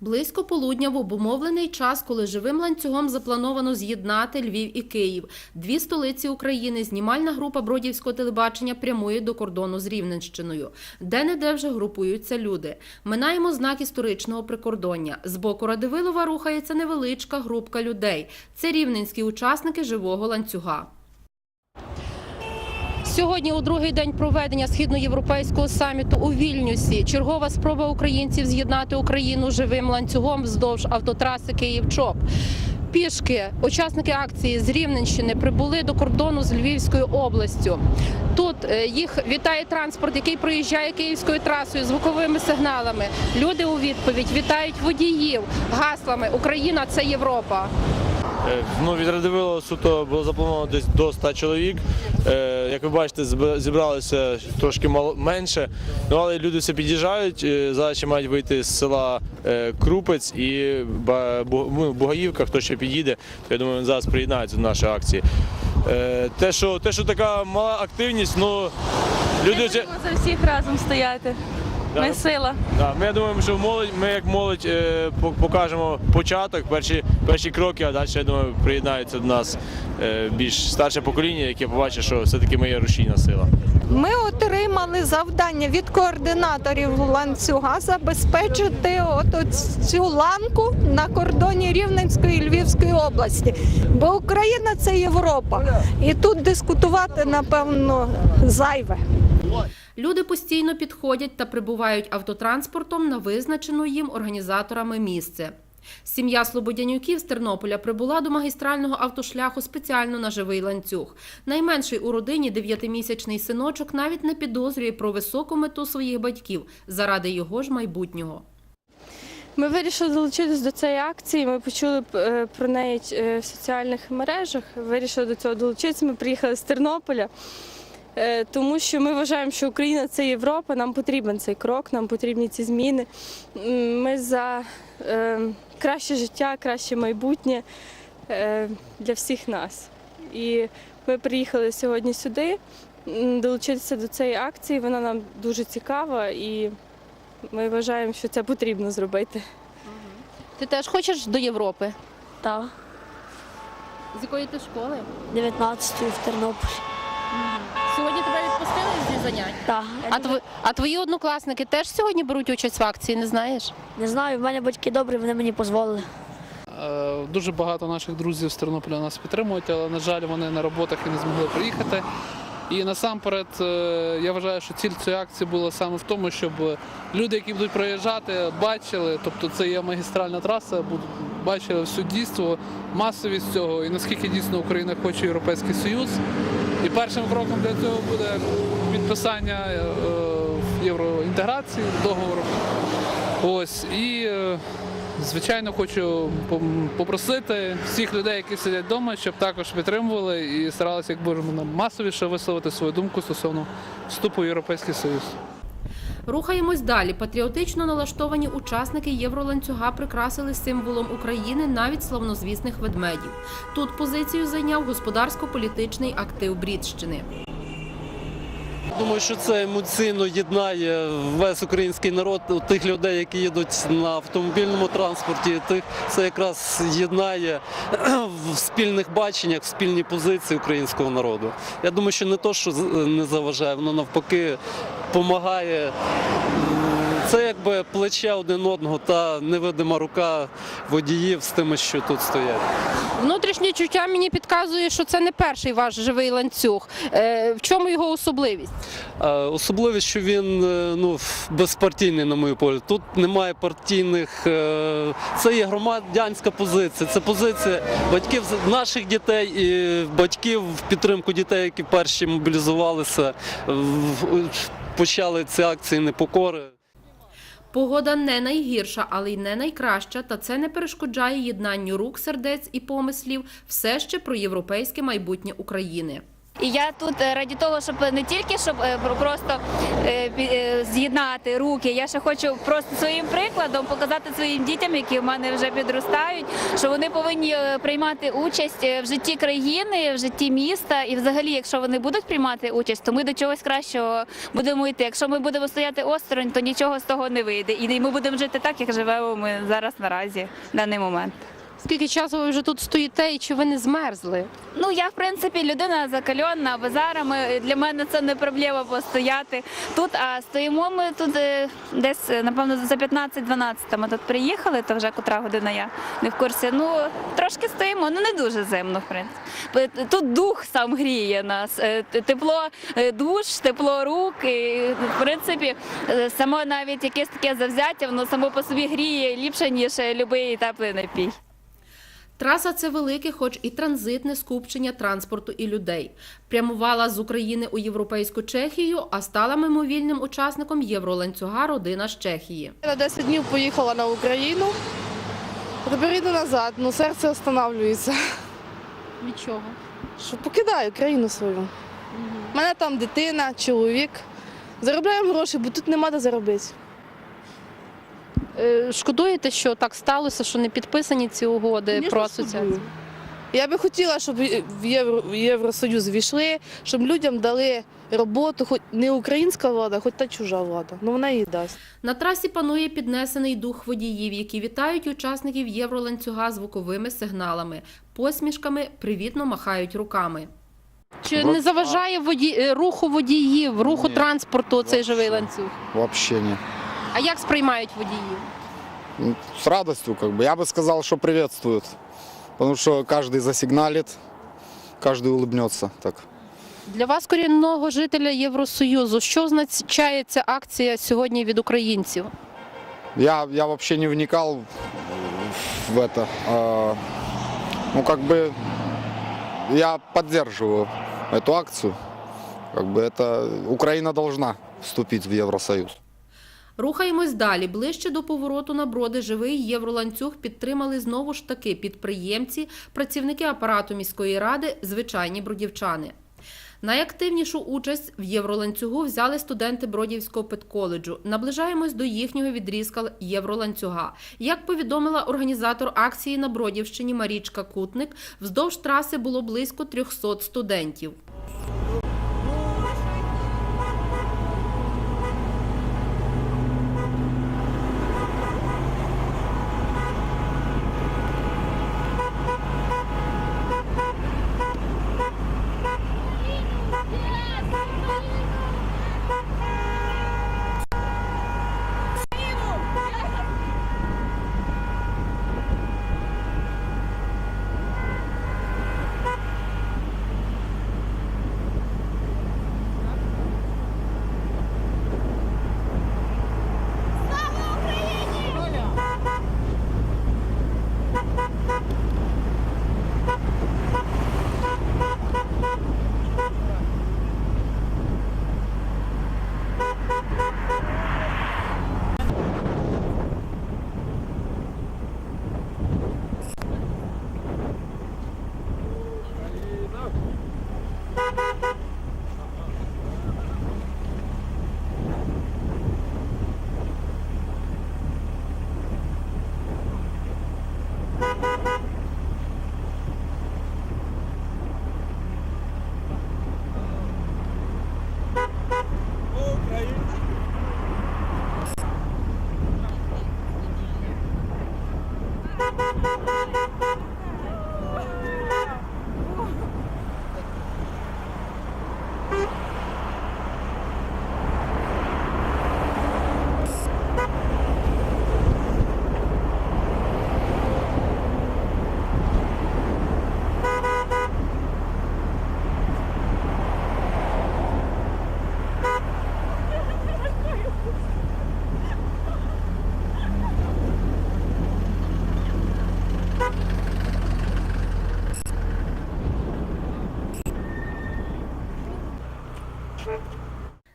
Близько полудня в обумовлений час, коли живим ланцюгом заплановано з'єднати Львів і Київ. Дві столиці України знімальна група Бродівського телебачення прямує до кордону з Рівненщиною. Де-не-де вже групуються люди. Минаємо знак історичного прикордоння. З боку Радивилова рухається невеличка групка людей. Це рівненські учасники живого ланцюга. Сьогодні, у другий день проведення східноєвропейського саміту у Вільнюсі, чергова спроба українців з'єднати Україну живим ланцюгом вздовж автотраси Київ-Чоп. Пішки учасники акції з Рівненщини прибули до кордону з Львівською областю. Тут е, їх вітає транспорт, який проїжджає київською трасою звуковими сигналами. Люди у відповідь вітають водіїв гаслами Україна це Європа. Е, Ну, від Радивилова суто було заплановано десь до 100 чоловік. Е, Як ви бачите, зібралося трошки мало менше. Ну, але люди все під'їжджають. Е, Зараз ще мають вийти з села Крупець і ну, Бугаївка, хто ще під'їде, то я думаю, він зараз приєднається до нашої акції. Те, що, те, що така мала активність, ну люди вже. За всіх разом стояти. Ми сила. Да, ми думаємо, що молодь, ми як молодь е, по- покажемо початок, перші, перші кроки, а далі, я думаю, приєднається до нас е, більш старше покоління, яке побачить, що все-таки ми є рушійна сила. Ми отримали завдання від координаторів ланцюга забезпечити от цю ланку на кордоні Рівненської і Львівської області. Бо Україна це Європа. І тут дискутувати, напевно, зайве. Люди постійно підходять та прибувають автотранспортом на визначену їм організаторами місце. Сім'я Слободянюків з Тернополя прибула до магістрального автошляху спеціально на живий ланцюг. Найменший у родині дев'ятимісячний синочок навіть не підозрює про високу мету своїх батьків заради його ж майбутнього. Ми вирішили долучитись до цієї акції. Ми почули е, про неї е, в соціальних мережах. Вирішили до цього долучитися. Ми приїхали з Тернополя, тому що ми вважаємо, що Україна це Європа. Нам потрібен цей крок, нам потрібні ці зміни. Ми за е, краще життя, краще майбутнє е, для всіх нас. І ми приїхали сьогодні сюди долучитися до цієї акції. Вона нам дуже цікава і ми вважаємо, що це потрібно зробити. Ти теж хочеш до Європи? Так, З якої ти школи? 19-ї в Тернополі. Сьогодні тебе відпустили зі занять. Так. А, тв... а твої однокласники теж сьогодні беруть участь в акції, не знаєш? Не знаю, в мене батьки добрі, вони мені дозволили. Е, Дуже багато наших друзів з Тернополя нас підтримують, але, на жаль, вони на роботах і не змогли приїхати. І насамперед е, я вважаю, що ціль цієї акції була саме в тому, щоб люди, які будуть проїжджати, бачили, тобто це є магістральна траса, бачили всю дійство, масовість цього і наскільки дійсно Україна хоче Європейський Союз. І першим кроком для цього буде підписання е, євроінтеграції договору. Ось і е, звичайно хочу попросити всіх людей, які сидять вдома, щоб також підтримували і старалися як можна масовіше висловити свою думку стосовно вступу в Європейський Союз. Рухаємось далі. Патріотично налаштовані учасники євроланцюга прикрасили символом України навіть славнозвісних ведмедів. Тут позицію зайняв господарсько-політичний актив Брідщини. Думаю, що це емоційно єднає весь український народ, тих людей, які їдуть на автомобільному транспорті. Тих це якраз єднає в спільних баченнях, в спільній позиції українського народу. Я думаю, що не то, що не заважає, воно навпаки допомагає. Це якби плече один одного та невидима рука водіїв з тими, що тут стоять. Внутрішнє чуття мені підказує, що це не перший ваш живий ланцюг. Е, в чому його особливість? Е, Особливість, що він е, ну, безпартійний, на мою погляд. Тут немає партійних. Це є громадянська позиція. Це позиція батьків наших дітей і батьків в підтримку дітей, які перші мобілізувалися, почали ці акції непокори. Погода не найгірша, але й не найкраща, та це не перешкоджає єднанню рук, сердець і помислів все ще про європейське майбутнє України. І я тут е, раді того, щоб не тільки щоб е, про- просто е, з'єднати руки. Я ще хочу просто своїм прикладом показати своїм дітям, які в мене вже підростають, що вони повинні приймати участь в житті країни, в житті міста. І взагалі, якщо вони будуть приймати участь, то ми до чогось кращого будемо йти. Якщо ми будемо стояти осторонь, то нічого з того не вийде. І ми будемо жити так, як живемо ми зараз наразі в даний момент. Скільки часу ви вже тут стоїте і чи ви не змерзли? Ну я в принципі людина закальонна, базарами. Для мене це не проблема постояти тут. А стоїмо ми тут е, десь е, напевно за 15-12 ми тут приїхали, то вже котра година я не в курсі. Ну трошки стоїмо, ну не дуже зимно, в принципі. Тут дух сам гріє нас. е, Тепло е, душ, тепло рук. І, в принципі, е, само навіть якесь таке завзяття, воно само по собі гріє ліпше, ніж е, любий теплий напій. Траса це велике, хоч і транзитне скупчення транспорту і людей. Прямувала з України у європейську Чехію, а стала мимовільним учасником євроланцюга родина з Чехії. Я на 10 днів поїхала на Україну, а тепер йду назад, ну серце останавлюється. Від чого? Що покидаю країну свою. У мене там дитина, чоловік. Заробляємо гроші, бо тут нема де заробити. Е, Шкодуєте, що так сталося, що не підписані ці угоди Звісно, про асоціацію? Я би хотіла, щоб в Євросоюз війшли, щоб людям дали роботу, хоч не українська влада, хоч та чужа влада. Ну вона її дасть. На трасі панує піднесений дух водіїв, які вітають учасників євроланцюга звуковими сигналами, посмішками, привітно махають руками. Чи не заважає воді... е, руху водіїв, руху Ні, транспорту цей живий ланцюг? Вообще не. А як сприймають водіїв? Ну, С радостью, как бы. Я бы сказал, что приветствуют. Потому что каждый засигналит, каждый улыбнется. Так. Для вас, корінного жителя Євросоюзу, що означає ця акція сьогодні від українців? Я, я вообще не вникал в это. А, ну, как бы, я поддерживаю эту акцию. Как бы это Украина должна вступить в Евросоюз. Рухаємось далі. Ближче до повороту на броди живий євроланцюг підтримали знову ж таки підприємці, працівники апарату міської ради, звичайні бродівчани. Найактивнішу участь в євроланцюгу взяли студенти Бродівського педколеджу. Наближаємось до їхнього відрізка євроланцюга. Як повідомила організатор акції на Бродівщині Марічка Кутник, вздовж траси було близько 300 студентів.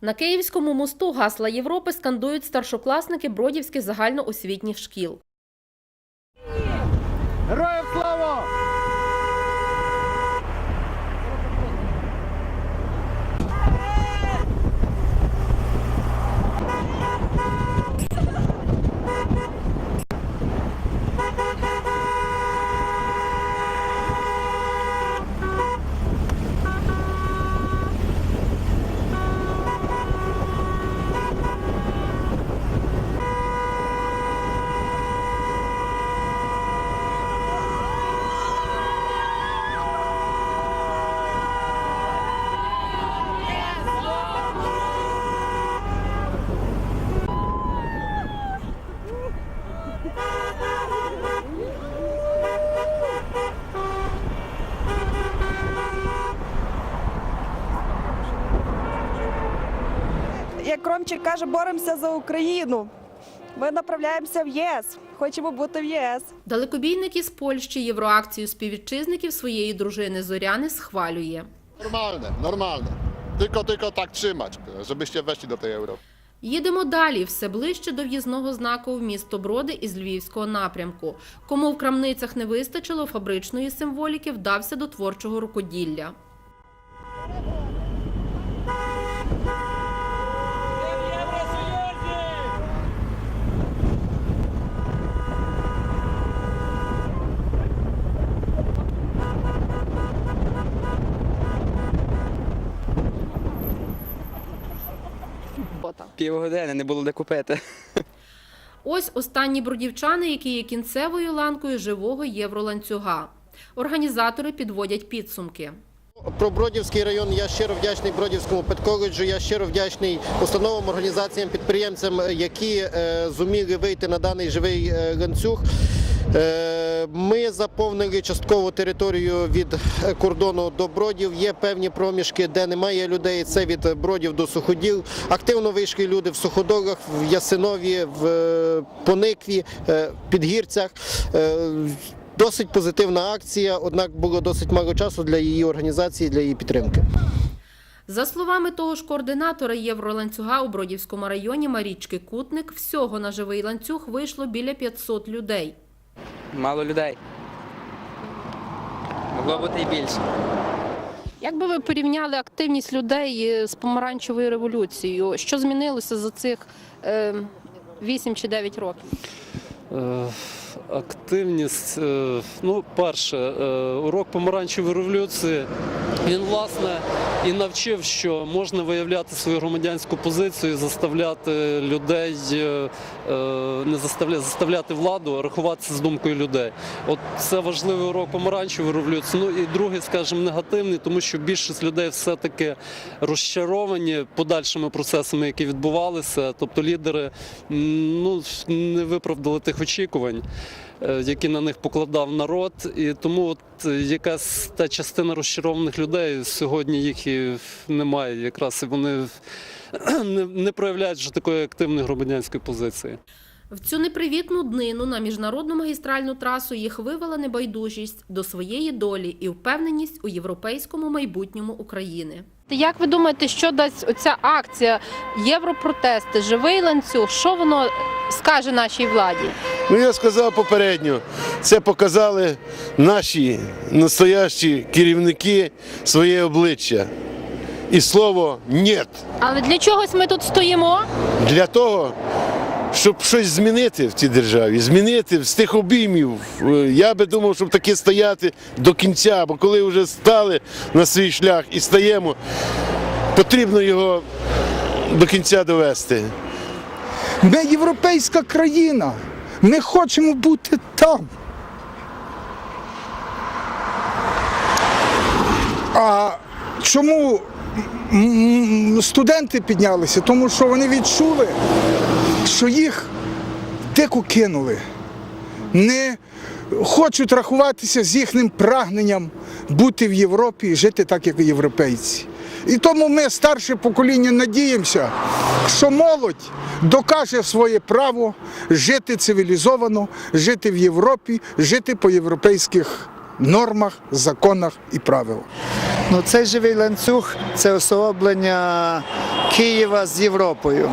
На Київському мосту гасла Європи скандують старшокласники бродівських загальноосвітніх шкіл. Ромчик каже, боремося за Україну. Ми направляємося в ЄС. Хочемо бути в єС. Далекобійник із Польщі євроакцію співвітчизників своєї дружини Зоряни схвалює. Normalne, normalne. Tylko, tylko tak trzymać, żebyście weszli do tej Europy. Їдемо далі, все ближче до в'їзного знаку в місто Броди із львівського напрямку. Кому в крамницях не вистачило фабричної символіки, вдався до творчого рукоділля. Півгодини не було де купити. Ось останні бродівчани, які є кінцевою ланкою живого євроланцюга. Організатори підводять підсумки. Про Бродівський район я щиро вдячний Бродівському педколеджу. Я щиро вдячний установам, організаціям, підприємцям, які е, зуміли вийти на даний живий е, ланцюг. Ми заповнили частково територію від е, кордону до бродів. Є певні проміжки, де немає людей. Це від бродів до суходіл. Активно вийшли люди в суходолах, в Ясинові, в е, Поникві, е, Підгірцях. Досить позитивна акція, однак було досить мало часу для її організації, для її підтримки. За словами того ж координатора євроланцюга у Бродівському районі Марічки Кутник, всього на живий ланцюг вийшло біля 500 людей. Мало людей. Могло бути і більше. Як би ви порівняли активність людей е, з помаранчевою революцією? Що змінилося за цих е, 8 чи 9 років? Е, Активність, е, ну, перше, е, урок помаранчевої революції. Він, власне, і навчив, що можна виявляти свою громадянську позицію, і заставляти людей, е, не заставляти, заставляти владу рахуватися з думкою людей. От це важливий урок помаранчевої революції. Ну і другий, скажімо, негативний, тому що більшість людей все-таки розчаровані подальшими процесами, які відбувалися. Тобто лідери ну, не виправдали тих очікувань. Е, Які на них покладав народ, і тому от е, якась та частина розчарованих людей сьогодні їх і немає. Якраз і вони не, не проявляють вже такої активної громадянської позиції. В цю непривітну днину на міжнародну магістральну трасу їх вивела небайдужість до своєї долі і впевненість у європейському майбутньому України. Як ви думаєте, що дасть оця акція Європротести, живий ланцюг? Що воно скаже нашій владі? Ну я сказав попередньо, це показали наші настоящі керівники своє обличчя. І слово «нєт» Але для чогось ми тут стоїмо. для того, щоб щось змінити в цій державі, змінити з тих обіймів. Е, Я би думав, щоб таки стояти до кінця, бо коли вже стали на свій шлях і стаємо, потрібно його до кінця довести. Ми європейська країна. Ми хочемо бути там. А чому студенти піднялися? Тому що вони відчули, що їх дико кинули. Не хочуть рахуватися з їхнім прагненням бути в Європі і жити так, як європейці. І тому ми, старше покоління, надіємося, що молодь докаже своє право жити цивілізовано, жити в Європі, жити по європейських нормах, законах і правилах. Ну, цей живий ланцюг це особлення Києва з Європою.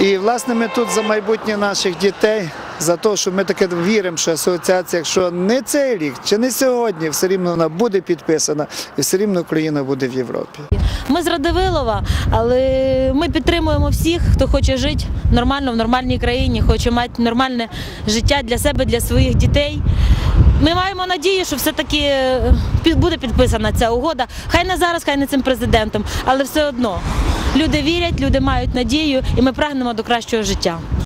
І власне ми тут за майбутнє наших дітей, за те, що ми таке віримо, що асоціація, якщо не цей рік чи не сьогодні, все рівно вона буде підписана і все рівно Україна буде в Європі. Ми з Радивилова, але ми підтримуємо всіх, хто хоче жити нормально в нормальній країні, хоче мати нормальне життя для себе, для своїх дітей. Ми маємо надію, що все-таки е, буде підписана ця угода. Хай не зараз, хай не цим президентом, але все одно люди вірять, люди мають надію, і ми прагнемо до кращого життя.